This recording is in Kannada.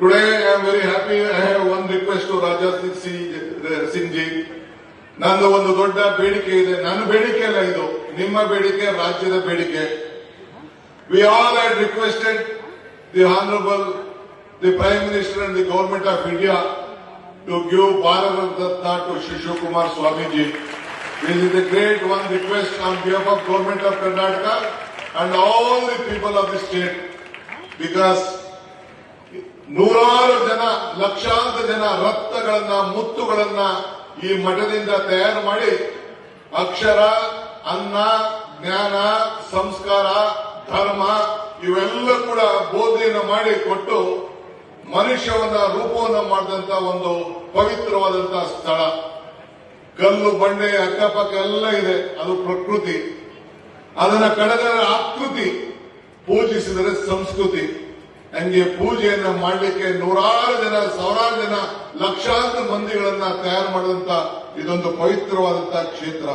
Today, I am very happy. I have one request to Raja Singh ji. ನಂದು ಒಂದು ದೊಡ್ಡ ಬೇಡಿಕೆ ಇದೆ. ನನ್ನ ಬೇಡಿಕೆ ಅಲ್ಲ ಇದು. ನಿಮ್ಮ ಬೇಡಿಕೆ, ರಾಜ್ಯದ ಬೇಡಿಕೆ. We all had requested the honourable the prime minister and the government of India to give Bharat Ratna to Shivakumar Swamiji this is the great one request on behalf of government of Karnataka and all the people of the state because ನೂರಾರು ಜನ, ಲಕ್ಷಾಂತರ ಜನ ರಕ್ತಗಳನ್ನ, ಮುತ್ತುಗಳನ್ನ ಈ ಮಠದಿಂದ ತಯಾರು ಮಾಡಿ ಅಕ್ಷರ, ಅನ್ನ, ಜ್ಞಾನ, ಸಂಸ್ಕಾರ, ಧರ್ಮ ಇವೆಲ್ಲ ಕೂಡ ಬೋಧನೆಯನ್ನು ಮಾಡಿ ಕೊಟ್ಟು ಮನುಷ್ಯವನ್ನ ರೂಪವನ್ನ ಮಾಡಿದಂತ ಒಂದು ಪವಿತ್ರವಾದಂತಹ ಸ್ಥಳ. ಕಲ್ಲು, ಬಂಡೆ, ಅಕ್ಕಪಕ್ಕ ಎಲ್ಲ ಇದೆ. ಅದು ಪ್ರಕೃತಿ. ಅದನ್ನ ಕಡೆದ ಆಕೃತಿ ಪೂಜಿಸಿದರೆ ಸಂಸ್ಕೃತಿ. ಹಂಗೆ ಪೂಜೆಯನ್ನ ಮಾಡಲಿಕ್ಕೆ ನೂರಾರು ಜನ ಸಾವಿರಾರು ಜನ ಲಕ್ಷಾಂತರ ಮಂದಿಗಳನ್ನ ತಯಾರು ಮಾಡಿದಂತ ಇದೊಂದು ಪವಿತ್ರವಾದಂತಹ ಕ್ಷೇತ್ರ.